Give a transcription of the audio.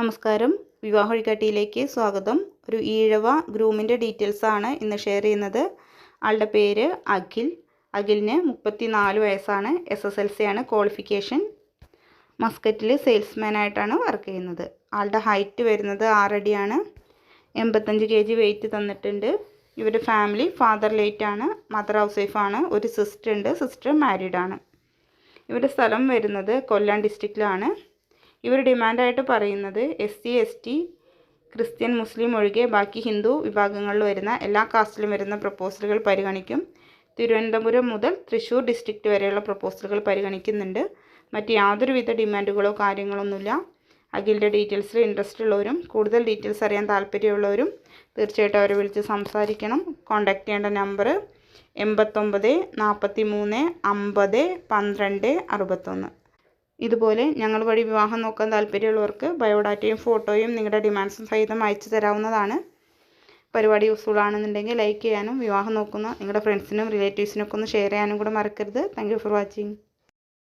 നമസ്കാരം. വിവാഹ വഴികാട്ടിയിലേക്ക് സ്വാഗതം. ഒരു ഈഴവ ഗ്രൂമിന്റെ ഡീറ്റെയിൽസ് ആണ് ഇന്ന് ഷെയർ ചെയ്യുന്നത്. ആളുടെ പേര് അഖിൽ. അഖിലിന് മുപ്പത്തി നാല് വയസ്സാണ്. എസ് എസ് എൽ സി ആണ് ക്വാളിഫിക്കേഷൻ മസ്കറ്റിൽ സെയിൽസ്മാൻ ആയിട്ടാണ് വർക്ക് ചെയ്യുന്നത്. ആളുടെ ഹൈറ്റ് വരുന്നത് ആറടിയാണ് എൺപത്തഞ്ച് കെ ജി വെയിറ്റ് തന്നിട്ടുണ്ട്. ഇവരുടെ ഫാമിലി ഫാദർ ലേറ്റ് ആണ്. മദർ ഹൗസ് വൈഫാണ് ഒരു സിസ്റ്റർ ഉണ്ട്. സിസ്റ്റർ മാരീഡാണ് ഇവരുടെ സ്ഥലം വരുന്നത് കൊല്ലം ഡിസ്ട്രിക്റ്റിലാണ് ഇവർ ഡിമാൻഡായിട്ട് പറയുന്നത് S C S T Christian Muslim ഒഴികെ ബാക്കി ഹിന്ദു വിഭാഗങ്ങളിൽ വരുന്ന എല്ലാ കാസ്റ്റിലും വരുന്ന പ്രപ്പോസലുകൾ പരിഗണിക്കും. തിരുവനന്തപുരം മുതൽ തൃശ്ശൂർ ഡിസ്ട്രിക്റ്റ് വരെയുള്ള പ്രപ്പോസലുകൾ പരിഗണിക്കുന്നുണ്ട്. മറ്റ് യാതൊരുവിധ ഡിമാൻഡുകളോ കാര്യങ്ങളൊന്നുമില്ല. അഖിലിന്റെ ഡീറ്റെയിൽസിൽ ഇൻട്രസ്റ്റ് ഉള്ളവരും കൂടുതൽ ഡീറ്റെയിൽസ് അറിയാൻ താല്പര്യമുള്ളവരും തീർച്ചയായിട്ടും അവരെ വിളിച്ച് സംസാരിക്കണം. കോൺടാക്റ്റ് ചെയ്യേണ്ട നമ്പർ എൺപത്തൊമ്പത് നാൽപ്പത്തി മൂന്ന് അമ്പത് പന്ത്രണ്ട് അറുപത്തൊന്ന്. ഇതുപോലെ ഞങ്ങൾ വഴി വിവാഹം നോക്കാൻ താല്പര്യമുള്ളവർക്ക് ബയോഡാറ്റയും ഫോട്ടോയും നിങ്ങളുടെ ഡിമാൻഡ്സും സഹിതം അയച്ചു തരാവുന്നതാണ്. പരിപാടി യൂസ്ഫുൾ ആണെന്നുണ്ടെങ്കിൽ ലൈക്ക് ചെയ്യാനും വിവാഹം നോക്കുന്ന നിങ്ങളുടെ ഫ്രണ്ട്സിനും റിലേറ്റീവ്സിനൊക്കെ ഒന്ന് ഷെയർ ചെയ്യാനും കൂടെ മറക്കരുത്. Thank for watching